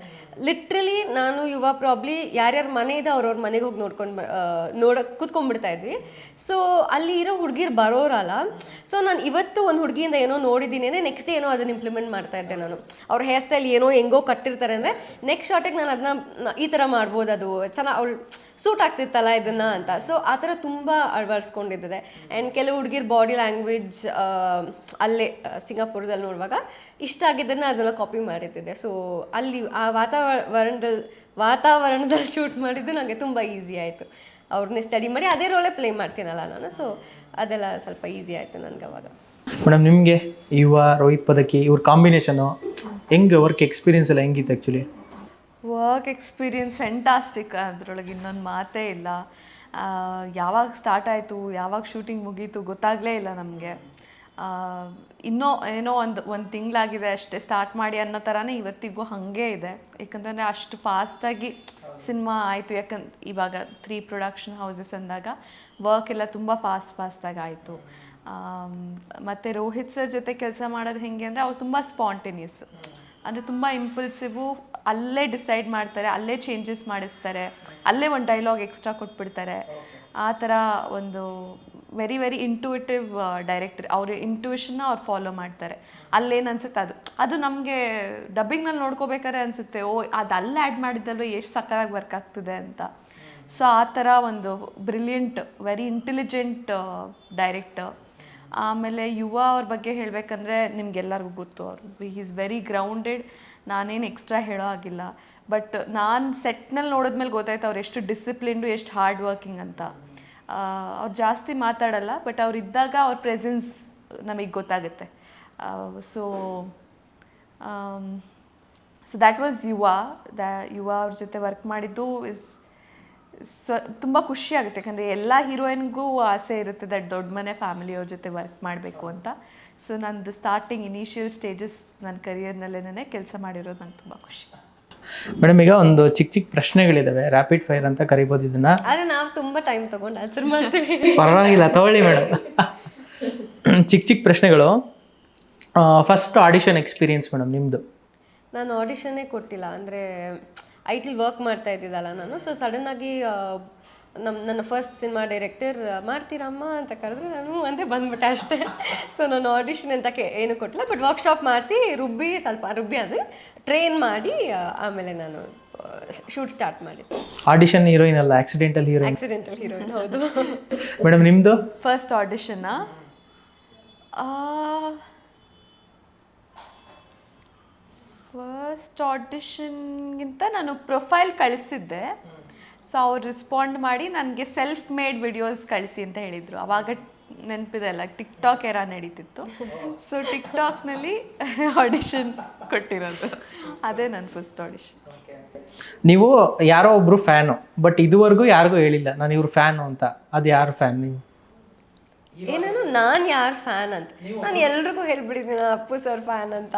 ಲಿಟ್ರಲಿ ನಾನು ಯುವ ಪ್ರಾಬ್ಲಿ ಯಾರ್ಯಾರ ಮನೆ ಇದೆ ಅವ್ರವ್ರ ಮನೆಗೆ ಹೋಗಿ ನೋಡ್ಕೊಂಡು ನೋಡೋಕೆ ಕೂತ್ಕೊಂಡ್ಬಿಡ್ತಾ ಇದ್ವಿ. ಸೊ ಅಲ್ಲಿ ಇರೋ ಹುಡುಗಿರು ಬರೋರಲ್ಲ. ಸೊ ನಾನು ಇವತ್ತು ಒಂದು ಹುಡುಗಿಯಿಂದ ಏನೋ ನೋಡಿದ್ದೀನಿ ನೆಕ್ಸ್ಟ್ ಏನೋ ಅದನ್ನು ಇಂಪ್ಲಿಮೆಂಟ್ ಮಾಡ್ತಾ ಇದ್ದೆ ನಾನು. ಅವ್ರ ಹೇರ್ ಸ್ಟೈಲ್ ಏನೋ ಹೆಂಗೋ ಕಟ್ಟಿರ್ತಾರೆ ಅಂದರೆ ನೆಕ್ಸ್ಟ್ ಶಾರ್ಟಿಗೆ ನಾನು ಅದನ್ನ ಈ ಥರ ಮಾಡ್ಬೋದು ಅದು. ಚೆನ್ನಾಗಿ ಅವಳು ಸೂಟ್ ಆಗ್ತಿತ್ತಲ್ಲ ಇದನ್ನು ಅಂತ. ಸೊ ಆ ಥರ ತುಂಬ ಅಳವಡಿಸ್ಕೊಂಡಿದ್ದೆ. ಆ್ಯಂಡ್ ಕೆಲವು ಹುಡುಗಿರ್ ಬಾಡಿ ಲ್ಯಾಂಗ್ವೇಜ್ ಅಲ್ಲೇ ಸಿಂಗಾಪುರದಲ್ಲಿ ನೋಡುವಾಗ ಇಷ್ಟ ಆಗಿದ್ದನ್ನು ಅದನ್ನ ಕಾಪಿ ಮಾಡಿದ್ದೆ ಸೊ ಅಲ್ಲಿ ಆ ವಾತಾವರಣದಲ್ಲಿ ವಾತಾವರಣದಲ್ಲಿ ಶೂಟ್ ಮಾಡಿದ್ದು ನನಗೆ ತುಂಬ ಈಸಿ ಆಯಿತು. ಅವ್ರನ್ನೇ ಸ್ಟಡಿ ಮಾಡಿ ಅದೇ ರೋಲೇ ಪ್ಲೇ ಮಾಡ್ತೀನಲ್ಲ ನಾನು. ಸೊ ಅದೆಲ್ಲ ಸ್ವಲ್ಪ ಈಸಿ ಆಯಿತು ನನಗೆ ಅವಾಗ. ಮೇಡಮ್ ನಿಮಗೆ ಯುವ ರೋಹಿತ್ ಪದಕಿ ಇವ್ರ ಕಾಂಬಿನೇಷನು ಹೆಂಗೆ ವರ್ಕ್ ಎಕ್ಸ್ಪೀರಿಯನ್ಸ್ ಎಲ್ಲ ಹೆಂಗಿತ್ತು ಆ್ಯಕ್ಚುಲಿ ವರ್ಕ್ ಎಕ್ಸ್ಪೀರಿಯನ್ಸ್ ಫ್ಯಾಂಟಾಸ್ಟಿಕ್ ಅದರೊಳಗೆ ಇನ್ನೊಂದು ಮಾತೇ ಇಲ್ಲ. ಯಾವಾಗ ಸ್ಟಾರ್ಟ್ ಆಯಿತು, ಯಾವಾಗ ಶೂಟಿಂಗ್ ಮುಗೀತು ಗೊತ್ತಾಗಲೇ ಇಲ್ಲ ನಮಗೆ. ಇನ್ನೂ, ಏನೋ ಒಂದು ಒಂದು ತಿಂಗಳಾಗಿದೆ ಅಷ್ಟೇ ಸ್ಟಾರ್ಟ್ ಮಾಡಿ ಅನ್ನೋ ಥರನೇ ಇವತ್ತಿಗೂ ಹಾಗೆ ಇದೆ. ಯಾಕಂತಂದರೆ ಅಷ್ಟು ಫಾಸ್ಟಾಗಿ ಸಿನಿಮಾ ಆಯಿತು. ಯಾಕಂದ್ರೆ ಇವಾಗ ತ್ರೀ ಪ್ರೊಡಕ್ಷನ್ ಹೌಸಸ್ ಅಂದಾಗ ವರ್ಕ್ ಎಲ್ಲ ತುಂಬ ಫಾಸ್ಟ್ ಫಾಸ್ಟಾಗಿ ಆಯಿತು. ಮತ್ತು ರೋಹಿತ್ ಸರ್ ಜೊತೆ ಕೆಲಸ ಮಾಡೋದು ಹೆಂಗೆ ಅಂದರೆ ಅವ್ರು ತುಂಬ ಸ್ಪಾಂಟೇನಿಯಸ್ ಅಂದರೆ ತುಂಬ ಇಂಪಲ್ಸಿವು ಅಲ್ಲೇ ಡಿಸೈಡ್ ಮಾಡ್ತಾರೆ ಅಲ್ಲೇ ಚೇಂಜಸ್ ಮಾಡಿಸ್ತಾರೆ ಅಲ್ಲೇ ಒಂದು ಡೈಲಾಗ್ ಎಕ್ಸ್ಟ್ರಾ ಕೊಟ್ಬಿಡ್ತಾರೆ. ಆ ಥರ ಒಂದು ವೆರಿ ವೆರಿ ಇಂಟುವಿಟಿವ್ ಡೈರೆಕ್ಟರ್ ಅವ್ರ ಇಂಟ್ಯೂಷನ್ನ ಅವ್ರು ಫಾಲೋ ಮಾಡ್ತಾರೆ. ಅಲ್ಲೇನು ಅನ್ಸುತ್ತೆ ಅದು. ಅದು ನಮಗೆ ಡಬ್ಬಿಂಗ್ನಲ್ಲಿ ನೋಡ್ಕೋಬೇಕಾರೆ ಅನಿಸುತ್ತೆ ಓ ಅದು ಅಲ್ಲೇ ಆ್ಯಡ್ ಮಾಡಿದ್ದಲ್ವ ಎಷ್ಟು ಸಕ್ಕತ್ತಾಗಿ ವರ್ಕ್ ಆಗ್ತಿದೆ ಅಂತ. ಸೊ ಆ ಥರ ಒಂದು ಬ್ರಿಲಿಯಂಟ್ ವೆರಿ ಇಂಟೆಲಿಜೆಂಟ್ ಡೈರೆಕ್ಟರ್ ಆಮೇಲೆ ಯುವ ಅವ್ರ ಬಗ್ಗೆ ಹೇಳಬೇಕಂದ್ರೆ ನಿಮ್ಗೆಲ್ಲರಿಗೂ ಗೊತ್ತು ಅವರು ಈಸ್ ವೆರಿ ಗ್ರೌಂಡೆಡ್ ನಾನೇನು ಎಕ್ಸ್ಟ್ರಾ ಹೇಳೋ ಆಗಿಲ್ಲ ಬಟ್ ನಾನು ಸೆಟ್ನಲ್ಲಿ ನೋಡಿದ್ಮೇಲೆ ಗೊತ್ತಾಯ್ತು ಅವ್ರು ಎಷ್ಟು ಡಿಸಿಪ್ಲಿನ್ಡು ಎಷ್ಟು ಹಾರ್ಡ್ ವರ್ಕಿಂಗ್ ಅಂತ. ಅವ್ರು ಜಾಸ್ತಿ ಮಾತಾಡಲ್ಲ ಬಟ್ ಅವ್ರು ಇದ್ದಾಗ ಅವ್ರ ಪ್ರೆಸೆನ್ಸ್ ನಮಗೆ ಗೊತ್ತಾಗುತ್ತೆ. So so that was Yuva. The, Yuva ಅವ್ರ ಜೊತೆ ವರ್ಕ್ ಮಾಡಿದ್ದು ಇಸ್ ಸ್ವ ತುಂಬ ಖುಷಿ ಆಗುತ್ತೆ ಯಾಕಂದರೆ ಎಲ್ಲ ಹೀರೋಯಿನ್ಗೂ ಆಸೆ ಇರುತ್ತೆ ದಟ್ ದೊಡ್ಡ ಮನೆ ಫ್ಯಾಮಿಲಿಯವ್ರ ಜೊತೆ ವರ್ಕ್ ಮಾಡಬೇಕು ಅಂತ. ಸೊ ನಂದು ಸ್ಟಾರ್ಟಿಂಗ್ ಇನಿಷಿಯಲ್ ಸ್ಟೇಜಸ್ ನನ್ನ ಕರಿಯರ್ನಲ್ಲೇನೆ ಕೆಲಸ ಮಾಡಿರೋದು ನಂಗೆ ತುಂಬ ಖುಷಿ. ಮೇಡಮ್ ಈಗ ಒಂದು ಚಿಕ್ಕ ಚಿಕ್ಕ ಪ್ರಶ್ನೆಗಳಿದಾವೆ. ರ್ಯಾಪಿಡ್ ಫೈರ್ ಅಂತ ಕರಿಬೋದು ಇದನ್ನ. ಆದರೆ ನಾವು ತುಂಬ ಟೈಮ್ ತಗೊಂಡು ಆನ್ಸರ್ ಮಾಡ್ತೀವಿ. ಪರವಾಗಿಲ್ಲ ತಗೊಳ್ಳಿ ಮೇಡಮ್ ಚಿಕ್ಕ ಚಿಕ್ಕ ಪ್ರಶ್ನೆಗಳು. ಫಸ್ಟ್ ಆಡಿಷನ್ ಎಕ್ಸ್ಪೀರಿಯನ್ಸ್ ಮೇಡಮ್ ನಿಮ್ಮದು ನಾನು ಆಡಿಷನ್ನೇ ಕೊಟ್ಟಿಲ್ಲ. ಅಂದರೆ ಐ ಟಿಲ್ ವರ್ಕ್ ಮಾಡ್ತಾ ಇದ್ದಿದ್ದಲ್ಲ ನಾನು. ಸೊ ಸಡನ್ನಾಗಿ ನಮ್ಮ ನನ್ನ ಫಸ್ಟ್ ಸಿನಿಮಾ ಡೈರೆಕ್ಟರ್ ಮಾಡ್ತೀರಮ್ಮ? ಅಂತ ಕರೆದ್ರೆ ನಾನು ಅಂದೆ ಬಂದ್ಬಿಟ್ಟೆ ಅಷ್ಟೇ. ಸೊ ನಾನು ಆಡಿಷನ್ ಅಂತಕ್ಕೆ ಏನು ಕೊಟ್ಟಿಲ್ಲ ಬಟ್ ವರ್ಕ್ಶಾಪ್ ಮಾಡಿಸಿ ರುಬ್ಬಿ ಸ್ವಲ್ಪ ರುಬ್ಬಿ ಆಸೆ ಟ್ರೈನ್ ಮಾಡಿ ಆಮೇಲೆ ನಾನು ಶೂಟ್ ಸ್ಟಾರ್ಟ್ ಮಾಡಿದ್ದೆ. ಆಡಿಷನ್ ಹೀರೋಯಿನ್ ಅಲ್ಲ ಆಕ್ಸಿಡೆಂಟಲ್ ಹೀರೋಯಿನ್ ಆಕ್ಸಿಡೆಂಟಲ್ ಹೀರೋಯಿನ್ ಹೌದು. ಮೇಡಮ್ ನಿಮ್ಮದು ಫಸ್ಟ್ ಆಡಿಷನ್ನ ಫಸ್ಟ್ ಆಡಿಷನ್ಗಿಂತ ನಾನು ಪ್ರೊಫೈಲ್ ಕಳಿಸಿದ್ದೆ. ಸೊ ಅವ್ರು ರೆಸ್ಪಾಂಡ್ ಮಾಡಿ ನನಗೆ ಸೆಲ್ಫ್ ಮೇಡ್ ವಿಡಿಯೋಸ್ ಕಳಿಸಿ ಅಂತ ಹೇಳಿದರು. ಅವಾಗ ನೆನಪಿದೆ ಅಲ್ಲ ಟಿಕ್ಟಾಕ್ ಎರ ನಡೀತಿತ್ತು. ಸೊ ಟಿಕ್ಟಾಕ್ನಲ್ಲಿ ಆಡಿಷನ್ ಕೊಟ್ಟಿರೋದು. ಅದೇ ನನ್ನ ಫಸ್ಟ್ ಆಡಿಷನ್ ನೀವು ಯಾರೋ ಒಬ್ರು ಫ್ಯಾನು ಬಟ್ ಇದುವರೆಗೂ ಯಾರಿಗೂ ಹೇಳಿಲ್ಲ ನಾನು ಇವ್ರ ಫ್ಯಾನು ಅಂತ. ಅದು ಯಾರು ಫ್ಯಾನ್ ನೀವು? ಏನೇನು ನಾನು ಯಾರು ಫ್ಯಾನ್ ಅಂತ? ನಾನು ಎಲ್ರಿಗೂ ಹೇಳ್ಬಿಟ್ಟಿದ್ದೀನಿ ನಾನು ಅಪ್ಪು ಸರ್ ಫ್ಯಾನ್ ಅಂತ.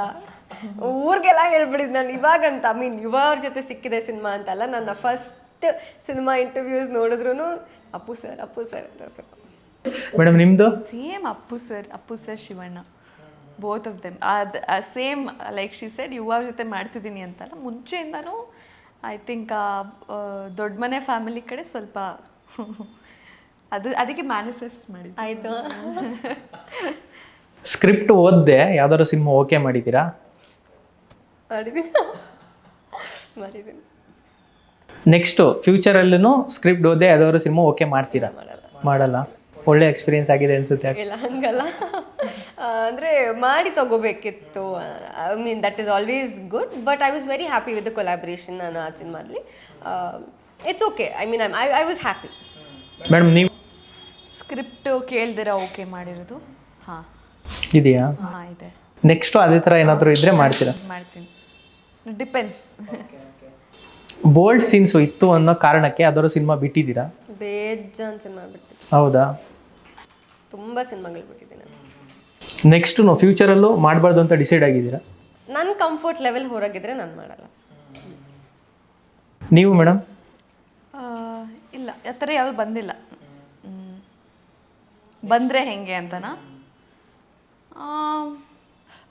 ಊರಿಗೆಲ್ಲ ಹೇಳ್ಬಿಡಿದ್ ನಾನು ಇವಾಗಂತ ಐ ಮೀನ್ ಯುವ ಅವ್ರ ಜೊತೆ ಸಿಕ್ಕಿದೆ ಸಿನಿಮಾ ಅಂತಲ್ಲ ನನ್ನ ಫಸ್ಟ್ ಸಿನಿಮಾ ಇಂಟರ್ವ್ಯೂಸ್ ನೋಡಿದ್ರು ಅಪ್ಪು ಸರ್ ಅಪ್ಪು ಸರ್ ಅಂತ ಸರ್ ಮೇಡಮ್ ನಿಮ್ಮದು same Appu sir Appu sir Shivanna. Both of them ಅದು same like she said Yuva ಜೊತೆ ಮಾಡ್ತಿದ್ದೀನಿ ಅಂತಲ್ಲ ಮುಂಚೆಯಿಂದನೂ ಐ ಥಿಂಕ್ ದೊಡ್ಡ ಮನೆ ಫ್ಯಾಮಿಲಿ ಕಡೆ ಸ್ವಲ್ಪ ಅದು ಅದಕ್ಕೆ ಮ್ಯಾನಿಫೆಸ್ಟ್ ಮಾಡಿ ಆಯಿತು. ಸ್ಕ್ರಿಪ್ಟ್ ಓದ್ದೆ ಯಾವ್ದಾದ್ರು ಸಿನಿಮಾ ಓಕೆ ಮಾಡಿದ್ದೀರಾ? ಮಾಡಿದ್ದೀನಿ ಮಾಡಿದ್ದೀನಿ ನೆಕ್ಸ್ಟು ಫ್ಯೂಚರಲ್ಲೂ ಸ್ಕ್ರಿಪ್ಟ್ ಓದೇ ಯಾವ್ದಾದ್ರು ಸಿನಿಮಾ ಓಕೆ ಮಾಡ್ತೀರಾ? ಮಾಡಲ್ಲ ಒಳ್ಳೆ ಎಕ್ಸ್ಪೀರಿಯನ್ಸ್ ಆಗಿದೆ ಅನ್ಸುತ್ತೆ. ಇಲ್ಲ ಹಂಗಲ್ಲ. ಅಂದರೆ ಅಂದ್ರೆ ಮಾಡಿ ತಗೋಬೇಕಿತ್ತು. I mean that is always good but I was very happy with the collaboration ನಾನು ಆ ಸಿನಿಮಾದಲ್ಲಿ it's okay I mean I I was happy madam ನೀವು? ಸ್ಕ್ರಿಪ್ಟ್ ಕೇಳ್ದಿರ ಓಕೆ ಮಾಡಿರೋದು. ಹಾಂ. ಇದೆಯಾ? ಹಾಂ ಇದೆ. ನೆಕ್ಸ್ಟು ಅದೇ ಥರ ಏನಾದರೂ ಇದ್ದರೆ ಮಾಡ್ತೀರಾ? ಮಾಡ್ತೀನಿ. ಡಿಪೆಂಡ್ಸ್ ಬೋಲ್ಡ್ ಸೀನ್ಸ್ ಇತ್ತು ಅನ್ನೋ ಕಾರಣಕ್ಕೆ ಯಾವ್ದಾದ್ರು ಸಿನಿಮಾ ಬಿಟ್ಟಿದ್ದೀರಾ? ಬೇಜಾನ್ ಸಿನಿಮಾ ಬಿಟ್ಟಿದ್ದೆ. ಹೌದಾ? ತುಂಬ ಸಿನಿಮಾಗಳು ಬಿಟ್ಟಿದ್ದೀನಿ ನಾನು. ನೋ ನಾವು ಫ್ಯೂಚರಲ್ಲೂ ಮಾಡಬಾರ್ದು ಅಂತ ಡಿಸೈಡ್ ಆಗಿದ್ದೀರಾ? ನನ್ನ ಕಂಫರ್ಟ್ ಲೆವೆಲ್ ಹೊರಗಿದ್ರೆ ನಾನು ಮಾಡಲ್ಲ. ನೀವು ಮೇಡಮ್ ಇಲ್ಲ ಆ ಥರ ಯಾವುದು ಬಂದಿಲ್ಲ. ಬಂದ್ರೆ ಬಂದರೆ ಹೆಂಗೆ ಅಂತನಾ? ಆಮ್,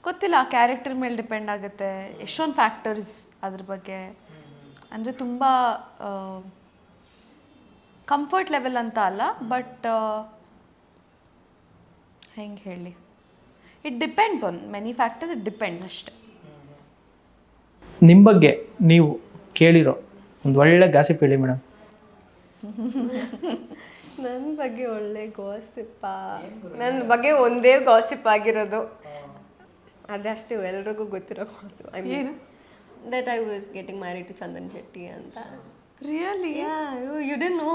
ಗೊತ್ತಿಲ್ಲ ಆ ಕ್ಯಾರೆಕ್ಟರ್ ಮೇಲೆ ಡಿಪೆಂಡ್ ಆಗುತ್ತೆ. ಎಷ್ಟೊಂದು ಫ್ಯಾಕ್ಟರ್ಸ್ ಅದ್ರ ಬಗ್ಗೆ. ಅಂದರೆ ತುಂಬ ಕಂಫರ್ಟ್ ಲೆವೆಲ್ ಅಂತ ಅಲ್ಲ ಬಟ್ ಹೆಂಗೆ ಹೇಳಿ? It depends on many factors it depends ಅಷ್ಟೆ. ನಿಮ್ಮ ಬಗ್ಗೆ ನೀವು ಕೇಳಿರೋ ಒಂದು ಒಳ್ಳೆ ಗಾಸಿಪ್ ಹೇಳಿ ಮೇಡಮ್ ನನ್ನ ಬಗ್ಗೆ ಒಳ್ಳೆ ಗಾಸಿಪ್ಪ ನನ್ನ ಬಗ್ಗೆ ಒಂದೇ ಗಾಸಿಪ್ ಆಗಿರೋದು. ಅದಷ್ಟೇ ಎಲ್ರಿಗೂ ಗೊತ್ತಿರೋ ಕಾಸು I mean that I was getting marry to Chandan Shetty ಅಂತ. ರಿಯಲಿ ಯು ಡಿನ್ ನೋ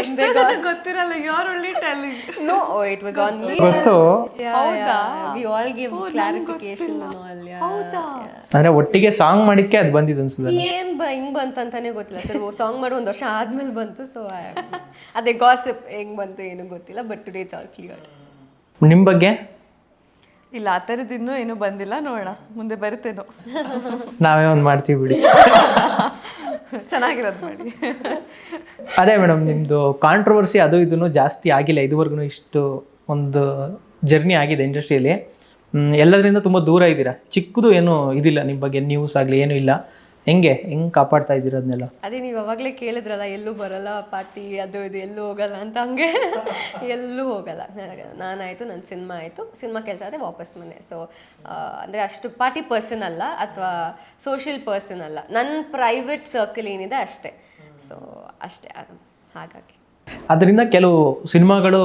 ಎಷ್ಟು ಜನ ಗೊತ್ತಿರಲ್ಲ ಯಾರು ಒಳ್ಳೆ talent no it was on me ಗೊತ್ತು. We all give clarification all ಅಂದ್ರೆ ಒಟ್ಟಿಗೆ ಸಾಂಗ್ ಮಾಡಿಕ್ಕೆ ಅದು ಬಂದಿದೆ ಅನ್ಸುತ್ತೆ. ಏನ್ ಬ ಹಿಂಗ್ ಬಂತಂತಾನೆ ಗೊತ್ತಿಲ್ಲ. ಸರ್ ಸಾಂಗ್ ಮಾಡಿ ಒಂದು ವರ್ಷ ಆದ್ಮೇಲೆ ಬಂತು ಸೊ ಅದೇ ಗಾಸಿಪ್ ಹೆಂಗ್ ಬಂತು ಏನು ಗೊತ್ತಿಲ್ಲ but today it's all clear ನಿಮ್ಮ ಬಗ್ಗೆ? ಇಲ್ಲ ಆ ಥರದ್ದು ಇನ್ನೂ ಏನೂ ಬಂದಿಲ್ಲ ನೋಡೋಣ ಮುಂದೆ ಬರುತ್ತೇನೋ ನಾವೇ ಒಂದು ಮಾಡ್ತೀವಿ ಬಿಡಿ. ಚೆನ್ನಾಗಿರೋದು ಮಾಡಿ. ಅದೇ ಮೇಡಮ್ ನಿಮ್ಮದು ಕಾಂಟ್ರವರ್ಸಿ ಅದು ಇದನ್ನು ಜಾಸ್ತಿ ಆಗಿಲ್ಲ ಇದುವರೆಗೂ ಇಷ್ಟು ಒಂದು ಜರ್ನಿ ಆಗಿದೆ ಇಂಡಸ್ಟ್ರಿಯಲ್ಲಿ ಎಲ್ಲದರಿಂದ ತುಂಬ ದೂರ ಇದ್ದೀರಾ? ಚಿಕ್ಕದು ಏನು ಇದಿಲ್ಲ ನಿಮ್ಮ ಬಗ್ಗೆ ನ್ಯೂಸ್ ಆಗಲಿ ಏನೂ ಇಲ್ಲ. ಹೆಂಗೆ ಹೆಂಗ್ ಕಾಪಾಡ್ತಾ ಇದ್ದೀರಾ ಅದನ್ನೆಲ್ಲ ಅದೇ ನೀವು ಅವಾಗಲೇ ಕೇಳಿದ್ರಲ್ಲ ಎಲ್ಲೂ ಬರಲ್ಲ ಪಾರ್ಟಿ ಅದು ಇದು ಎಲ್ಲೂ ಹೋಗಲ್ಲ ಅಂತ ಹಂಗೆ. ಎಲ್ಲೂ ಹೋಗಲ್ಲ. ನಾನಾಯಿತು ನನ್ನ ಸಿನಿಮಾ ಆಯಿತು. ಸಿನಿಮಾ ಕೆಲಸ ಆದರೆ ವಾಪಸ್ ಮನೆ. ಸೊ ಅಂದರೆ ಅಷ್ಟು ಪಾರ್ಟಿ ಪರ್ಸನ್ ಅಲ್ಲ ಅಥವಾ ಸೋಷಿಯಲ್ ಪರ್ಸನ್ ಅಲ್ಲ. ನನ್ನ ಪ್ರೈವೇಟ್ ಸರ್ಕಲ್ ಏನಿದೆ ಅಷ್ಟೇ. ಸೊ ಅಷ್ಟೇ ಹಾಗಾಗಿ. ಅದರಿಂದ ಕೆಲವು ಸಿನಿಮಾಗಳು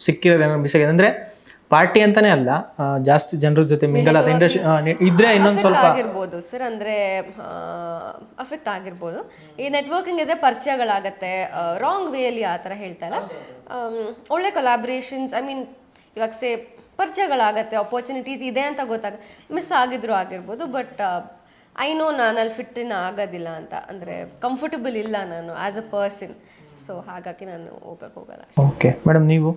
ಸಿಕ್ಕಿರೋದೇನೋ ಮಿಸ್ ಆಗಿದೆ ಅಂದರೆ ಪಾರ್ಟಿ ಅಂತಾನೆ ಅಲ್ಲ ಜಾಸ್ತಿ ಜನರ ಜೊತೆ ಮಿಂಗಲ್ ಆದ ಇಂಡಸ್ಟ್ರಿ ಇದ್ರೆ ಇನ್ನೊಂದು ಸ್ವಲ್ಪ ಆಗಿರ್ಬೋದು ಸರ್ ಅಂದ್ರೆ ಅಫೆಕ್ಟ್ ಆಗಿರ್ಬೋದು. ಈ ನೆಟ್ವರ್ಕಿಂಗ್ ಇದ್ರೆ ಪರಿಚಯಗಳಾಗತ್ತೆ ರಾಂಗ್ ವೇಯಲ್ಲಿ ಆ ಥರ ಹೇಳ್ತಾ ಇಲ್ಲ. ಒಳ್ಳೆ ಕೊಲಾಬ್ರೇಷನ್ಸ್ ಐ ಮೀನ್ ಇವಾಗ ಸೇ ಪರಿಚಯಗಳಾಗತ್ತೆ ಅಪರ್ಚುನಿಟೀಸ್ ಇದೆ ಅಂತ ಗೊತ್ತಾಗ ಮಿಸ್ ಆಗಿದ್ರು ಆಗಿರ್ಬೋದು ಬಟ್ ಐ ನೋ ನಾನು ಅಲ್ಲಿ ಫಿಟ್ ಇನ್ ಆಗೋದಿಲ್ಲ ಅಂತ ಅಂದರೆ ಕಂಫರ್ಟಬಲ್ ಇಲ್ಲ ನಾನು ಆ್ಯಸ್ ಅ ಪರ್ಸನ್ ಸೊ ಹಾಗಾಗಿ ನಾನು ಹೋಗಕ್ಕೆ ಹೋಗಲ್ಲ. ಓಕೆ ಮೇಡಮ್ ನೀವು?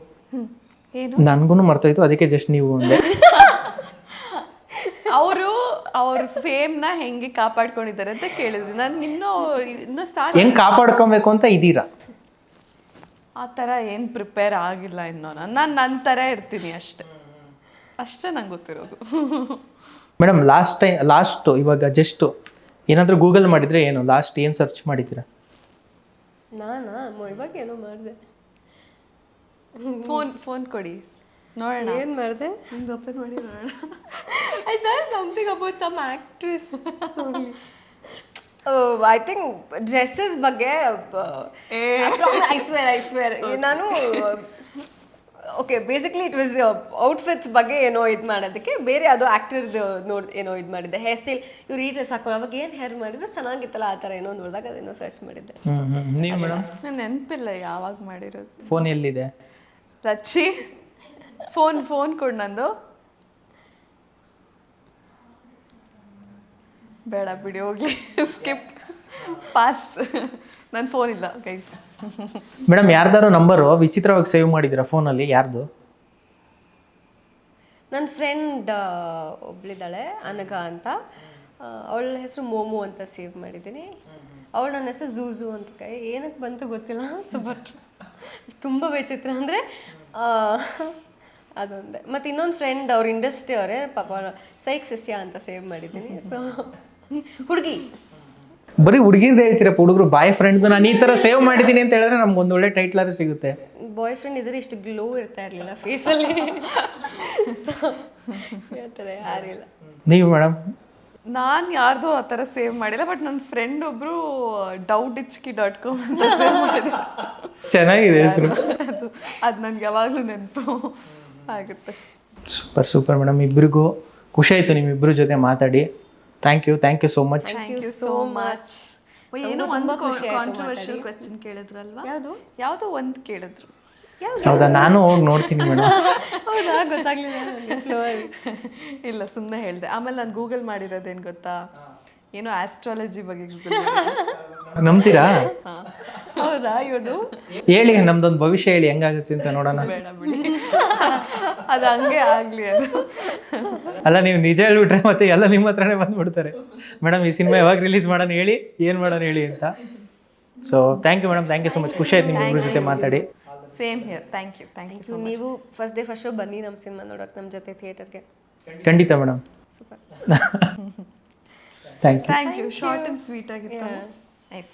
ನನಗೂ ಮರ್ತೋಯ್ತು ಅದಕ್ಕೆ ಜಸ್ಟ್ ನೀವು ಒಂದೇ ಅವರು ಅವ್ರ ಫೇಮ್ನ ಹೆಂಗೆ ಕಾಪಾಡ್ಕೊಂಡಿದ್ದಾರೆ ಅಂತ ಕೇಳಿದ್ರು. ನನ್ಗೆ ಇನ್ನೂ ಇನ್ನೂ ಸ್ಟಾರ್ಟ್ ಹೆಂಗ್ ಕಾಪಾಡ್ಕೊಬೇಕು ಅಂತ ಇದ್ದೀರಾ ಆ ಥರ ಏನು ಪ್ರಿಪೇರ್ ಆಗಿಲ್ಲ ಇನ್ನೂ ನಾನು. ನಾನು ನನ್ನ ಥರ ಇರ್ತೀನಿ ಅಷ್ಟೇ. ಅಷ್ಟೇ ನಂಗೆ ಗೊತ್ತಿರೋದು. ಮೇಡಮ್ ಲಾಸ್ಟ್ ಟೈಮ್ ಲಾಸ್ಟು ಇವಾಗ ಜಸ್ಟು ಏನಾದರೂ ಗೂಗಲ್ ಮಾಡಿದರೆ ಏನು? ಲಾಸ್ಟ್ ಏನು ಸರ್ಚ್ ಮಾಡಿದ್ದೀರಾ? ನಾನಾ? ಇವಾಗ ಏನೋ ಮಾಡಿದೆ. ಫೋನ್ ಫೋನ್ ಕೊಡಿ. ನೋಡೋಣ. ಏನು ಮಾಡಿದೆ? ನಿಮ್ದು ಓಪನ್ ಮಾಡಿ ನೋಡೋಣ. I saw something about some actress. I think dresses ಬಗ್ಗೆ ಐ ಸ್ವೇರ್ ಐ ಸ್ವೇರ್ ನಾನು okay basically it was outfits ಬಗ್ಗೆ ಏನೋ ಇದು ಮಾಡೋದಕ್ಕೆ ಬೇರೆ ಅದು ಆ್ಯಕ್ಟರ್ದು ನೋಡಿ ಏನೋ ಇದು ಮಾಡಿದ್ದೆ. ಹೇರ್ ಸ್ಟೈಲ್ ಇವ್ರು ಈ ಡ್ರೆಸ್ ಹಾಕೊಳ್ಳೋವಾಗ ಅವಾಗ ಏನು ಹೇರ್ ಮಾಡಿದ್ರು ಚೆನ್ನಾಗಿತ್ತಲ್ಲ ಆ ಥರ ಏನೋ ನೋಡಿದಾಗ ಅದೇನೋ ಸರ್ಚ್ ಮಾಡಿದ್ದೆ. ನೆನಪಿಲ್ಲ ಯಾವಾಗ ಮಾಡಿರೋದು. ಫೋನ್ ಎಲ್ಲಿದೆ? ರಚ್ಚಿ ಫೋನ್ ಫೋನ್ ಕೊಡು ನಂದು. ಬೇಡ ಬಿಡಿ ಹೋಗಿ ಸ್ಕಿಪ್ ಪಾಸ್ ನನ್ನ ಫೋನ್ ಇಲ್ಲ ಗೈಸ್ ಮೇಡಮ್ ಯಾರ್ದಾರು ನಂಬರ್ ವಿಚಿತ್ರವಾಗಿ ಸೇವ್ ಮಾಡಿದ್ದೀರಾ ಫೋನಲ್ಲಿ ಯಾರ್ದು? ನನ್ನ ಫ್ರೆಂಡ್ ಒಬ್ಳಿದ್ದಾಳೆ ಅನಘ ಅಂತ. ಅವಳ ಹೆಸರು ಮೋಮು ಅಂತ ಸೇವ್ ಮಾಡಿದ್ದೀನಿ. ಅವಳು ನನ್ನ ಹೆಸರು ಝೂಝು ಅಂತ ಕೈ ಏನಕ್ಕೆ ಬಂತು ಗೊತ್ತಿಲ್ಲ. ಸೊ ಬಟ್ ತುಂಬ ವಿಚಿತ್ರ. ಅಂದರೆ ಅದೊಂದೇ. ಮತ್ತು ಇನ್ನೊಂದು ಫ್ರೆಂಡ್ ಅವ್ರ ಇಂಡಸ್ಟ್ರಿ ಅವರೇ ಪಾಪ ಸೈಕ್ ಸಸ್ಯ ಅಂತ ಸೇವ್ ಮಾಡಿದ್ದೀನಿ. ಸೊ ಹುಡುಗಿ. ಬರೀ ಹುಡುಗಿರ್ದು ಹೇಳ್ತೀರಪ್ಪ ಹುಡುಗರು ಬಾಯ್ ಫ್ರೆಂಡ್ ನಾನು ಈ ಥರ ಸೇವ್ ಮಾಡಿದ್ದೀನಿ ಅಂತ ಹೇಳಿದ್ರೆ ನಮ್ಗೆ ಒಂದು ಒಳ್ಳೆ ಟೈಟ್ಲರ್ ಸಿಗುತ್ತೆ. ಬಾಯ್ ಫ್ರೆಂಡ್ ಇದ್ರೆ ಇಷ್ಟು ಗ್ಲೋ ಇರ್ತಾ ಇರಲಿಲ್ಲ ಫೇಸಲ್ಲಿ ಯಾರಿಲ್ಲ. ನೀವು ಮೇಡಮ್ ನಾನು ಯಾರ್ದು ಆ ಥರ ಸೇವ್ ಮಾಡಿಲ್ಲ ಬಟ್ ನನ್ನ ಫ್ರೆಂಡ್ ಒಬ್ರು ಡೌಟ್ ಇಚ್ಕಿ ಡಾಟ್ ಕಾಮ್ ಅಂತ ಸೇವ್ ಮಾಡಿದೆ ಚೆನ್ನಾಗಿದೆ ಹೆಸರು. ಅದು ಅದು ನನ್ಗೆ ಯಾವಾಗಲೂ ನೆನಪು ಆಗುತ್ತೆ. ಸೂಪರ್ ಸೂಪರ್ ಮೇಡಮ್ ಇಬ್ಬರಿಗೂ ಖುಷಿ ಆಯಿತು ನಿಮ್ಮಿಬ್ಬರ ಜೊತೆ ಮಾತಾಡಿ. Thank you thank you so much thank you so much ಏನೋ ಒಂದು ಕಾಂಟ್ರವರ್ಷಿಯಲ್ ಕ್ವೆಶ್ಚನ್ ಕೇಳಿದ್ರಲ್ವಾ? ಯಾವುದು? ಯಾವುದೋ ಒಂದು ಕೇಳಿದ್ರು. ಹೌದಾ? ನಾನು ಹೋಗಿ ನೋಡ್ತೀನಿ ಮೇಡಮ್. ಹೌದಾ? ಗೊತ್ತಾಗ್ಲಿಲ್ಲ ನನಗೆ flow ಅಲ್ಲಿ. ಇಲ್ಲ ಸುಮ್ಮನೆ ಹೇಳಿದೆ. ಆಮೇಲೆ ನಾನು ಗೂಗಲ್ ಮಾಡಿರೋದೇನು ಗೊತ್ತಾ? ಏನೋ ಆಸ್ಟ್ರಾಲಜಿ ಬಗ್ಗೆ ನಂಬ್ತೀರಾ? ಹೌದಾ ಇವನು? ಹೇಳಿ ನಮ್ದೊಂದು ಭವಿಷ್ಯ ಹೇಳಿ ಹೆಂಗಾಗುತ್ತೆ ಅಂತ ನೋಡೋಣ. ಬೇಡ ಬಿಡಿ. ಅದು ಹಂಗೆ ಆಗಲಿ ಅದು. ಅಲ್ಲ ನೀವು ನಿಜ ಹೇಳ್ಬಿಟ್ರೆ ಮತ್ತೆ ಎಲ್ಲ ನಿಮ್ಮ ಹತ್ರನೇ ಬಂದ್ಬಿಡ್ತಾರೆ. ಮೇಡಮ್ ಈ ಸಿನಿಮಾ ಯಾವಾಗ ರಿಲೀಸ್ ಮಾಡೋಣ ಹೇಳಿ ಏನು ಮಾಡೋಣ ಹೇಳಿ ಅಂತ. So thank you madam thank you so much ಖುಷಿ ಆಯ್ತು ನಿಮ್ಮ ಜೊತೆ ಮಾತಾಡಿ. Same here thank you thank you So, ನೀವು ಫಸ್ಟ್ ಡೇ ಫಸ್ಟ್ ಶೋ ಬನ್ನಿ ನಮ್ಮ ಸಿನಿಮಾ ನೋಡೋಕೆ ನಮ್ಮ ಜೊತೆ ಥಿಯೇಟರ್ಗೆ ಖಂಡಿತ madam. Super. Thank you thank you short and sweet ಆಗಿತ್ತು ನೈಸ್